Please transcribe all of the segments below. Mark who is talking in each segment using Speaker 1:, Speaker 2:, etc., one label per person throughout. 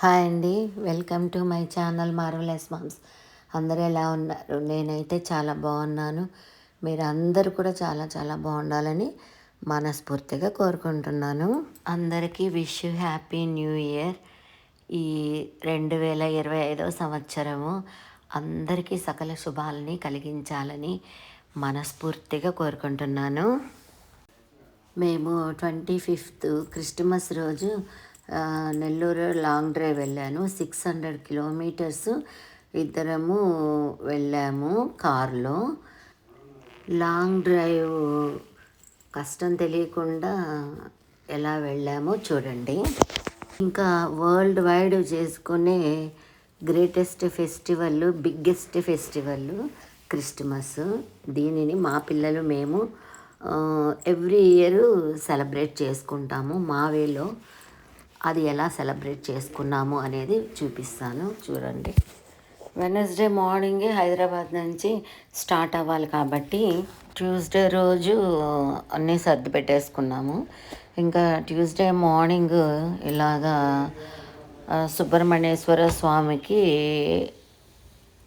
Speaker 1: Hi అండి. Welcome to my channel Marvellous Moms. అందరూ ఎలా ఉన్నారు? నేనైతే చాలా బాగున్నాను. మీరు అందరూ కూడా చాలా చాలా బాగుండాలని మనస్ఫూర్తిగా కోరుకుంటున్నాను. అందరికీ విష్ హ్యాపీ న్యూ ఇయర్. ఈ రెండు వేల ఇరవై ఐదవ సంవత్సరము అందరికీ సకల శుభాలని కలిగించాలని మనస్ఫూర్తిగా కోరుకుంటున్నాను. మేము ట్వంటీ ఫిఫ్త్ క్రిస్టమస్ రోజు నెల్లూరు లాంగ్ డ్రైవ్ వెళ్ళాను. సిక్స్ హండ్రెడ్ కిలోమీటర్స్ ఇద్దరము వెళ్ళాము కారులో. లాంగ్ డ్రైవ్ కష్టం తెలియకుండా ఎలా వెళ్ళామో చూడండి. ఇంకా వరల్డ్ వైడ్ చేసుకునే greatest festival biggest festival Christmas దీనిని మా పిల్లలు మేము ఎవ్రీ ఇయర్ సెలబ్రేట్ చేసుకుంటాము మా వేలో. అది ఎలా సెలబ్రేట్ చేసుకున్నాము అనేది చూపిస్తాను. చూడండి. వెనస్డే మార్నింగే హైదరాబాద్ నుంచి స్టార్ట్ అవ్వాలి కాబట్టి ట్యూస్డే రోజు అన్నీ సర్ది పెట్టేసుకున్నాము. ఇంకా ట్యూస్డే మార్నింగ్ ఇలాగా సుబ్రహ్మణ్యేశ్వర స్వామికి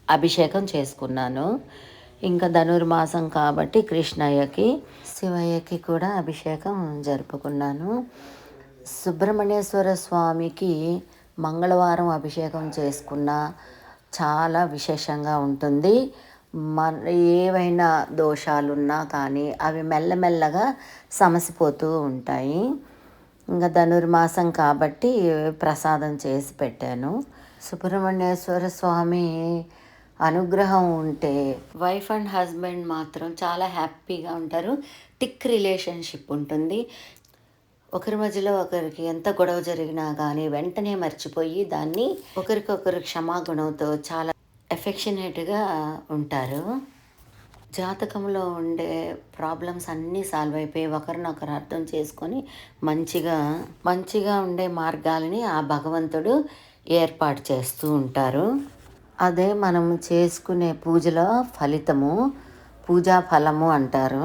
Speaker 1: అభిషేకం చేసుకున్నాను. ఇంకా ధనుర్మాసం కాబట్టి కృష్ణయ్యకి శివయ్యకి కూడా అభిషేకం జరుపుకున్నాను. సుబ్రహ్మణ్యేశ్వర స్వామికి మంగళవారం అభిషేకం చేసుకున్న చాలా విశేషంగా ఉంటుంది. మన ఏవైనా దోషాలున్నా కానీ అవి మెల్లమెల్లగా సమసిపోతూ ఉంటాయి. ఇంకా ధనుర్మాసం కాబట్టి ప్రసాదం చేసి పెట్టాను. సుబ్రహ్మణ్యేశ్వర స్వామి అనుగ్రహం ఉంటే వైఫ్ అండ్ హస్బెండ్ మాత్రం చాలా హ్యాపీగా ఉంటారు. థిక్ రిలేషన్షిప్ ఉంటుంది. ఒకరి మధ్యలో ఒకరికి ఎంత గొడవ జరిగినా కానీ వెంటనే మర్చిపోయి దాన్ని ఒకరికొకరు క్షమాగుణంతో చాలా ఎఫెక్షనేట్గా ఉంటారు. జాతకంలో ఉండే ప్రాబ్లమ్స్ అన్నీ సాల్వ్ అయిపోయి ఒకరినొకరు అర్థం చేసుకొని మంచిగా మంచిగా ఉండే మార్గాలని ఆ భగవంతుడు ఏర్పాటు చేస్తూ ఉంటారు. అదే మనం చేసుకునే పూజలో ఫలితము పూజా ఫలము అంటారు.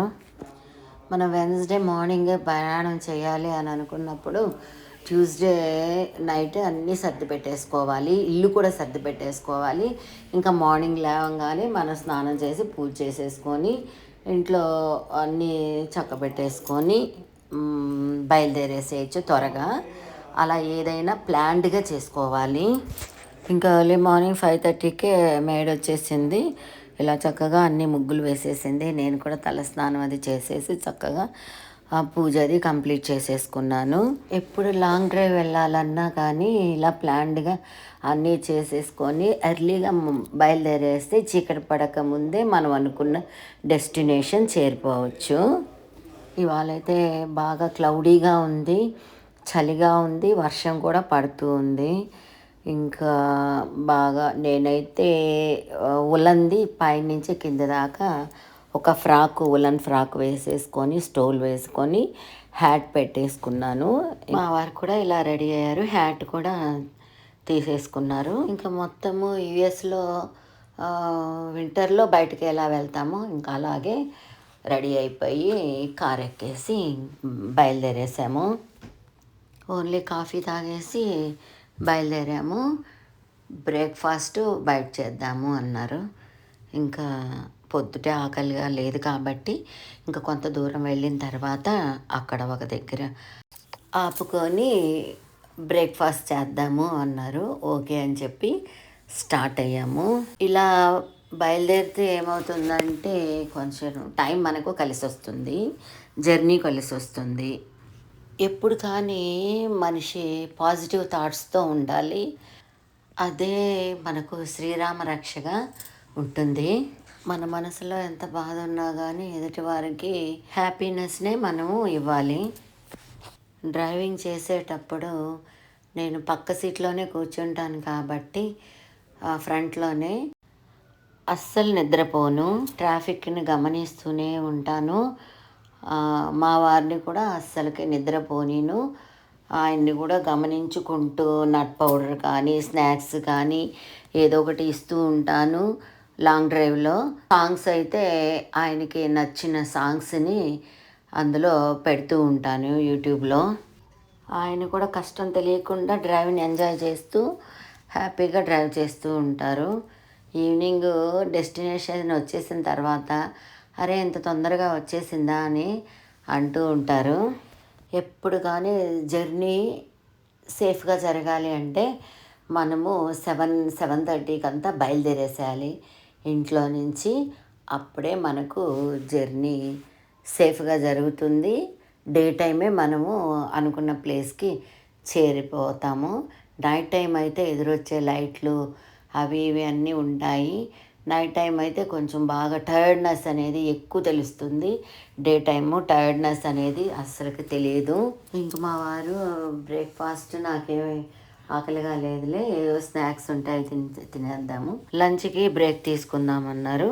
Speaker 1: మనం వెన్స్డే మార్నింగ్ ప్రయాణం చేయాలి అని అనుకున్నప్పుడు ట్యూస్డే నైట్ అన్నీ సర్ది పెట్టేసుకోవాలి. ఇల్లు కూడా సర్ది పెట్టేసుకోవాలి. ఇంకా మార్నింగ్ లేవగానే మనం స్నానం చేసి పూజ చేసేసుకొని ఇంట్లో అన్నీ చక్కబెట్టేసుకొని బయలుదేరేసేయచ్చు త్వరగా. అలా ఏదైనా ప్లాన్డ్గా చేసుకోవాలి. ఇంకా ఎర్లీ మార్నింగ్ ఫైవ్ థర్టీకే మేడ్ వచ్చేసింది ఇలా చక్కగా అన్ని ముగ్గులు వేసేసింది. నేను కూడా తలస్నానం అది చేసేసి చక్కగా ఆ పూజ అది కంప్లీట్ చేసేసుకున్నాను. ఎప్పుడు లాంగ్ డ్రైవ్ వెళ్ళాలన్నా కానీ ఇలా ప్లాన్డ్గా అన్నీ చేసేసుకొని ఎర్లీగా బయలుదేరేస్తే చీకటి పడక ముందే మనం అనుకున్న డెస్టినేషన్ చేరిపోవచ్చు. ఇవాళైతే బాగా క్లౌడీగా ఉంది చలిగా ఉంది వర్షం కూడా పడుతూ ఉంది. ఇంకా బాగా నేనైతే ఉలంది పైనుంచి కింద దాకా ఒక ఫ్రాక్ ఉలన్ ఫ్రాక్ వేసేసుకొని స్టోల్ వేసుకొని హ్యాట్ పెట్టేసుకున్నాను. మా వారు కూడా ఇలా రెడీ అయ్యారు. హ్యాట్ కూడా తీసేసుకున్నారు. ఇంకా మొత్తము యుఎస్లో వింటర్లో బయటకు ఎలా వెళ్తామో ఇంకా అలాగే రెడీ అయిపోయి కార్ ఎక్కేసి బయలుదేరేసాము. ఓన్లీ కాఫీ తాగేసి బయలుదేరాము. బ్రేక్ఫాస్ట్ బయట చేద్దాము అన్నారు. ఇంకా పొద్దుటే ఆకలిగా లేదు కాబట్టి ఇంకా కొంత దూరం వెళ్ళిన తర్వాత అక్కడ ఒక దగ్గర ఆపుకొని బ్రేక్ఫాస్ట్ చేద్దాము అన్నారు. ఓకే అని చెప్పి స్టార్ట్ అయ్యాము. ఇలా బయలుదేరితే ఏమవుతుందంటే కొంచెం టైం మనకు కలిసి వస్తుంది జర్నీ కలిసి వస్తుంది ఎప్పుడు కానీ మనిషి పాజిటివ్ థాట్స్తో ఉండాలి. అదే మనకు శ్రీరామ రక్షగా ఉంటుంది. మన మనసులో ఎంత బాధ ఉన్నా కానీ ఎదుటి వారికి హ్యాపీనెస్నే మనము ఇవ్వాలి. డ్రైవింగ్ చేసేటప్పుడు నేను పక్క సీట్లోనే కూర్చుంటాను కాబట్టి ఫ్రంట్లోనే అస్సలు నిద్రపోను. ట్రాఫిక్ని గమనిస్తూనే ఉంటాను. మా వారిని కూడా అస్సలకి నిద్రపోనీను. ఆయన్ని కూడా గమనించుకుంటూ నట్ పౌడర్ కానీ స్నాక్స్ కానీ ఏదో ఒకటి ఇస్తూ ఉంటాను లాంగ్ డ్రైవ్లో. సాంగ్స్ అయితే ఆయనకి నచ్చిన సాంగ్స్ని అందులో పెడుతూ ఉంటాను యూట్యూబ్లో. ఆయన కూడా కష్టం తెలియకుండా డ్రైవింగ్ ఎంజాయ్ చేస్తూ హ్యాపీగా డ్రైవ్ చేస్తూ ఉంటారు. ఈవినింగ్ డెస్టినేషన్ వచ్చేసిన తర్వాత అరే ఇంత తొందరగా వచ్చేసిందా అని అంటూ ఉంటారు. ఎప్పుడు కానీ జర్నీ సేఫ్గా జరగాలి అంటే మనము సెవెన్ సెవెన్ థర్టీకి అంతా బయలుదేరేసేయాలి. ఇంట్లో నుంచి అప్పుడే మనకు జర్నీ సేఫ్గా జరుగుతుంది. డే టైమే మనము అనుకున్న ప్లేస్కి చేరిపోతాము. నైట్ టైం అయితే ఎదురొచ్చే లైట్లు అవి ఇవి అన్నీ ఉంటాయి. నైట్ టైం అయితే కొంచెం బాగా టైర్డ్నెస్ అనేది ఎక్కువ తెలుస్తుంది. డే టైము టైర్డ్నెస్ అనేది అస్సలకి తెలియదు. ఇంక మా వారు బ్రేక్ఫాస్ట్ నాకేమి ఆకలిగా లేదులే ఏదో స్నాక్స్ ఉంటాయి తిని తినేద్దాము. లంచ్కి బ్రేక్ తీసుకుందామన్నారు.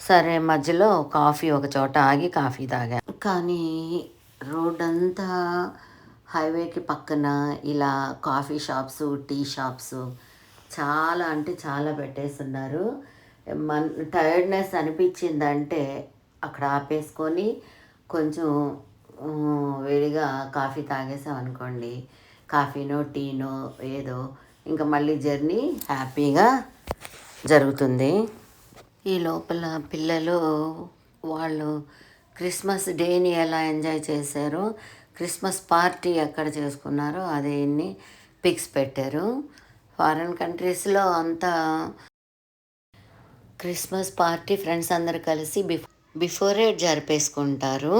Speaker 1: సరే మధ్యలో కాఫీ ఒక చోట ఆగి కాఫీ తాగా. కానీ రోడ్ అంతా హైవేకి పక్కన ఇలా కాఫీ షాప్స్ టీ షాప్స్ చాలా అంటే చాలా పెట్టేస్తున్నారు. మన్ టైర్డ్నెస్ అనిపించిందంటే అక్కడ ఆపేసుకొని కొంచెం వేడిగా కాఫీ తాగేసామనుకోండి కాఫీనో టీనో ఏదో. ఇంకా మళ్ళీ జర్నీ హ్యాపీగా జరుగుతుంది. ఈ లోపల పిల్లలు వాళ్ళు క్రిస్మస్ డేని ఎలా ఎంజాయ్ చేశారో? క్రిస్మస్ పార్టీ ఎక్కడ చేసుకున్నారో అదేన్ని పిక్స్ పెట్టారు. ఫారెన్ కంట్రీస్లో అంతా క్రిస్మస్ పార్టీ ఫ్రెండ్స్ అందరు కలిసి బిఫో బిఫోరే జరిపేసుకుంటారు.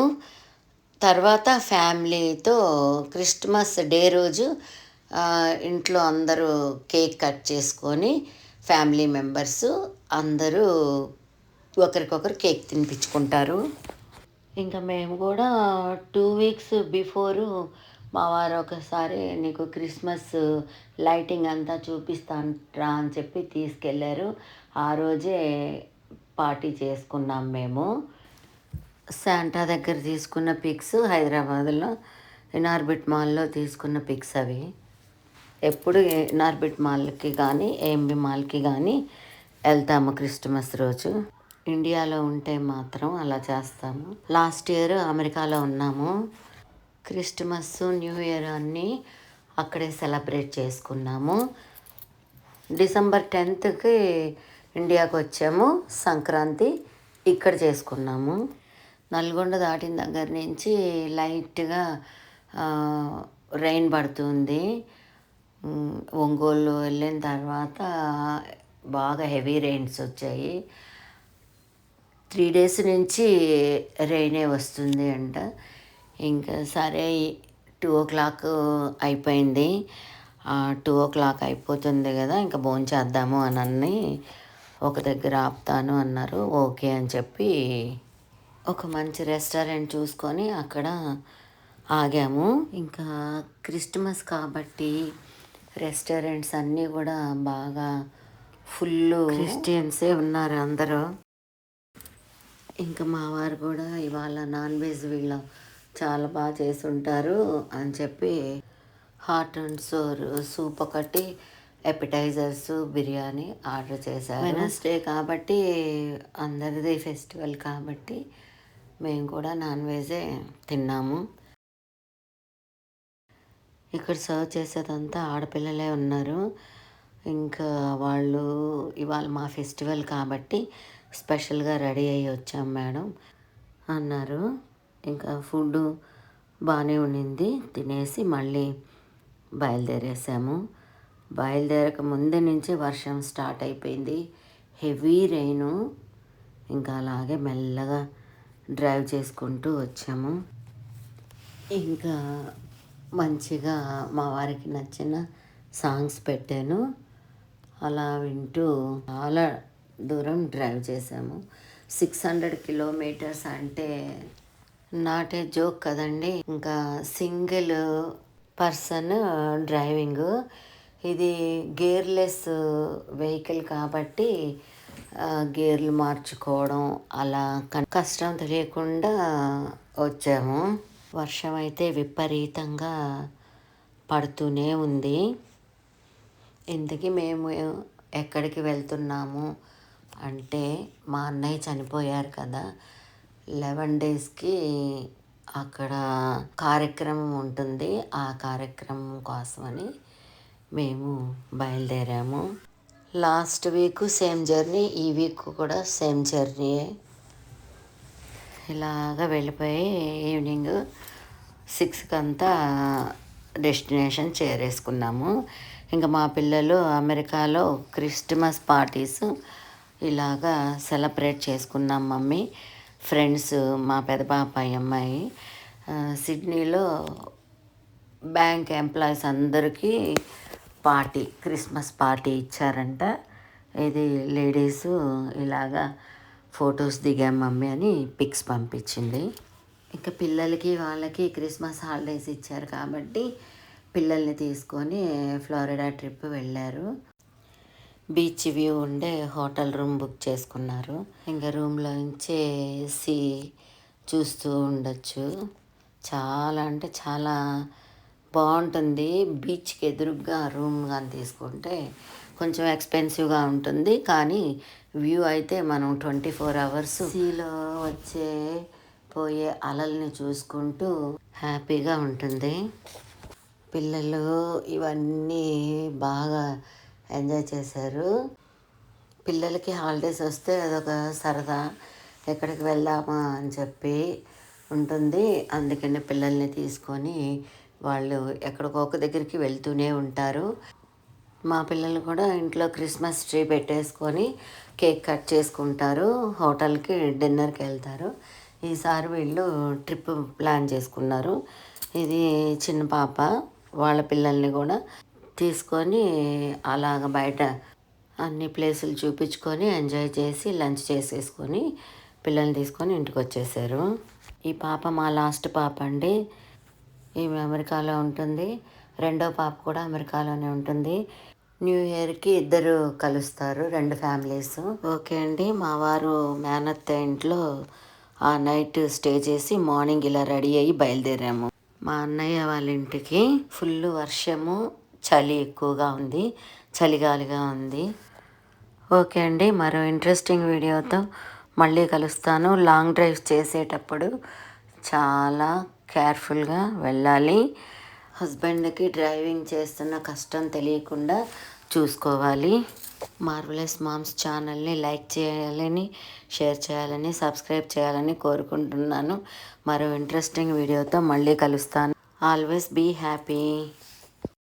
Speaker 1: తర్వాత ఫ్యామిలీతో క్రిస్మస్ డే రోజు ఇంట్లో అందరూ కేక్ కట్ చేసుకొని ఫ్యామిలీ మెంబర్స్ అందరూ ఒకరికొకరు కేక్ తినిపించుకుంటారు. ఇంకా మేము కూడా టూ వీక్స్ బిఫోరు మా వారు ఒకసారి నీకు క్రిస్మస్ లైటింగ్ అంతా చూపిస్తాను రా అని చెప్పి తీసుకెళ్ళారు. ఆ రోజే పార్టీ చేసుకున్నాం మేము. శాంటా దగ్గర తీసుకున్న పిక్స్ హైదరాబాద్లో ఇనార్బిట్ మాల్లో తీసుకున్న పిక్స్ అవి. ఎప్పుడు ఇనార్బిట్ మాల్కి కానీ ఏఎంబి మాల్కి కానీ వెళ్తాము క్రిస్టమస్ రోజు. ఇండియాలో ఉంటే మాత్రం అలా చేస్తాము. లాస్ట్ ఇయర్ అమెరికాలో ఉన్నాము. క్రిస్టమస్ న్యూ ఇయర్ అన్నీ అక్కడే సెలబ్రేట్ చేసుకున్నాము. డిసెంబర్ టెన్త్కి ఇండియాకి వచ్చాము సంక్రాంతి ఇక్కడ చేసుకున్నాము. నల్గొండ దాటిన దగ్గర నుంచి లైట్గా రెయిన్ పడుతుంది. ఒంగోలు వెళ్ళిన తర్వాత బాగా హెవీ రెయిన్స్ వచ్చాయి. త్రీ డేస్ నుంచి రెయినే వస్తుంది అంట. ఇంకా సరే టూ ఓ క్లాక్ అయిపోయింది. టూ ఓ క్లాక్ అయిపోతుంది కదా ఇంకా భోంచేద్దాము అని అన్నీ ఒక దగ్గర ఆపుతాను అన్నారు. ఓకే అని చెప్పి ఒక మంచి రెస్టారెంట్ చూసుకొని అక్కడ ఆగాము. ఇంకా క్రిస్టమస్ కాబట్టి రెస్టారెంట్స్ అన్నీ కూడా బాగా ఫుల్ క్రిస్టియన్సే ఉన్నారు అందరూ. ఇంకా మా వారు కూడా ఇవాళ నాన్ వెజ్ వీళ్ళ చాలా బాగా చేసి ఉంటారు అని చెప్పి హాట్ అండ్ సోర్ సూప్ ఒకటి ఎపిటైజర్స్ బిర్యానీ ఆర్డర్ చేశారు. వెనస్డే కాబట్టి అందరిది ఫెస్టివల్ కాబట్టి మేము కూడా నాన్ వెజే తిన్నాము. ఇక్కడ సర్వ్ చేసేదంతా ఆడపిల్లలే ఉన్నారు. ఇంకా వాళ్ళు ఇవాళ మా ఫెస్టివల్ కాబట్టి స్పెషల్గా రెడీ అయ్యి వచ్చాం మేడం అన్నారు. ఇంకా ఫుడ్ బాగానే ఉండింది. తినేసి మళ్ళీ బయలుదేరేసాము. బయలుదేరక ముందు నుంచి వర్షం స్టార్ట్ అయిపోయింది. హెవీ రెయిను ఇంకా అలాగే మెల్లగా డ్రైవ్ చేసుకుంటూ వచ్చాము. ఇంకా మంచిగా మా వారికి నచ్చిన సాంగ్స్ పెట్టాను. అలా వింటూ చాలా దూరం డ్రైవ్ చేసాము సిక్స్ హండ్రెడ్ కిలోమీటర్స్ అంటే నాటే జోక్ కదండి. ఇంకా సింగిల్ పర్సన్ డ్రైవింగ్ ఇది గేర్లెస్ వెహికల్ కాబట్టి గేర్లు మార్చుకోవడం అలా కష్టం తెలియకుండా వచ్చాము. వర్షం అయితే విపరీతంగా పడుతూనే ఉంది. ఇంతకీ మేము ఎక్కడికి వెళ్తున్నాము అంటే మా అన్నయ్య చనిపోయారు కదా లెవెన్ డేస్కి అక్కడ కార్యక్రమం ఉంటుంది. ఆ కార్యక్రమం కోసమని మేము బయలుదేరాము. లాస్ట్ వీక్ సేమ్ జర్నీ ఈ వీక్ కూడా సేమ్ జర్నీయే ఇలాగ వెళ్ళిపోయి ఈవినింగ్ సిక్స్కి అంతా డెస్టినేషన్ చేరేసుకున్నాము. ఇంకా మా పిల్లలు అమెరికాలో క్రిస్టమస్ పార్టీస్ ఇలాగా సెలబ్రేట్ చేసుకున్నాం మమ్మీ. ఫ్రెండ్స్ మా పెద్ద పాపాయి అమ్మాయి. సిడ్నీలో బ్యాంక్ ఎంప్లాయీస్ అందరికీ పార్టీ క్రిస్మస్ పార్టీ ఇచ్చారంట. ఇది లేడీస్ ఇలాగా ఫొటోస్ దిగాం మమ్మీ అని పిక్స్ పంపించింది. ఇంకా పిల్లలకి వాళ్ళకి క్రిస్మస్ హాలిడేస్ ఇచ్చారు కాబట్టి పిల్లల్ని తీసుకొని ఫ్లోరిడా ట్రిప్ వెళ్ళారు. బీచ్ వ్యూ ఉండే హోటల్ రూమ్ బుక్ చేసుకున్నారు. ఇంకా రూమ్లో నుంచి సీ చూస్తూ ఉండొచ్చు. చాలా అంటే చాలా బాగుంటుంది. బీచ్కి ఎదురుగ్గా రూమ్ కానీ తీసుకుంటే కొంచెం ఎక్స్పెన్సివ్గా ఉంటుంది. కానీ వ్యూ అయితే మనం ట్వంటీ ఫోర్ అవర్స్ సీలో వచ్చే పోయే అలల్ని చూసుకుంటూ హ్యాపీగా ఉంటుంది. పిల్లలు ఇవన్నీ బాగా ఎంజాయ్ చేశారు. పిల్లలకి హాలిడేస్ వస్తే అదొక సరదా. ఎక్కడికి వెళ్దామా అని చెప్పి ఉంటుంది. అందుకని పిల్లల్ని తీసుకొని వాళ్ళు ఎక్కడికో ఒక దగ్గరికి వెళ్తూనే ఉంటారు. మా పిల్లలు కూడా ఇంట్లో క్రిస్మస్ ట్రీ పెట్టేసుకొని కేక్ కట్ చేసుకుంటారు. హోటల్కి డిన్నర్కి వెళ్తారు. ఈసారి వీళ్ళు ట్రిప్ ప్లాన్ చేసుకున్నారు. ఇది చిన్న పాప వాళ్ళ పిల్లల్ని కూడా తీసుకొని అలాగ బయట అన్ని ప్లేసులు చూపించుకొని ఎంజాయ్ చేసి లంచ్ చేసేసుకొని పిల్లల్ని తీసుకొని ఇంటికి వచ్చేసారు. ఈ పాప మా లాస్ట్ పాప అండి. ఈమె అమెరికాలో ఉంటుంది. రెండో పాప కూడా అమెరికాలోనే ఉంటుంది. న్యూ ఇయర్కి ఇద్దరు కలుస్తారు రెండు ఫ్యామిలీస్. ఓకే అండి. మా వారు మేనత్త ఇంట్లో ఆ నైట్ స్టే చేసి మార్నింగ్ ఇలా రెడీ అయ్యి బయలుదేరాము. మా అన్నయ్య వాళ్ళ ఇంటికి ఫుల్ వర్షము చలి ఎక్కువగా ఉంది చలిగాలిగా ఉంది. ఓకే అండి. మరో ఇంట్రెస్టింగ్ వీడియోతో మళ్ళీ కలుస్తాను. లాంగ్ డ్రైవ్స్ చేసేటప్పుడు చాలా కేర్ఫుల్గా వెళ్ళాలి. హస్బెండ్కి డ్రైవింగ్ చేస్తున్న కష్టం తెలియకుండా చూసుకోవాలి. మార్వలెస్ మామ్స్ ఛానల్ని లైక్ చేయాలని షేర్ చేయాలని సబ్స్క్రైబ్ చేయాలని కోరుకుంటున్నాను. మరో ఇంట్రెస్టింగ్ వీడియోతో మళ్ళీ కలుస్తాను. Always be happy.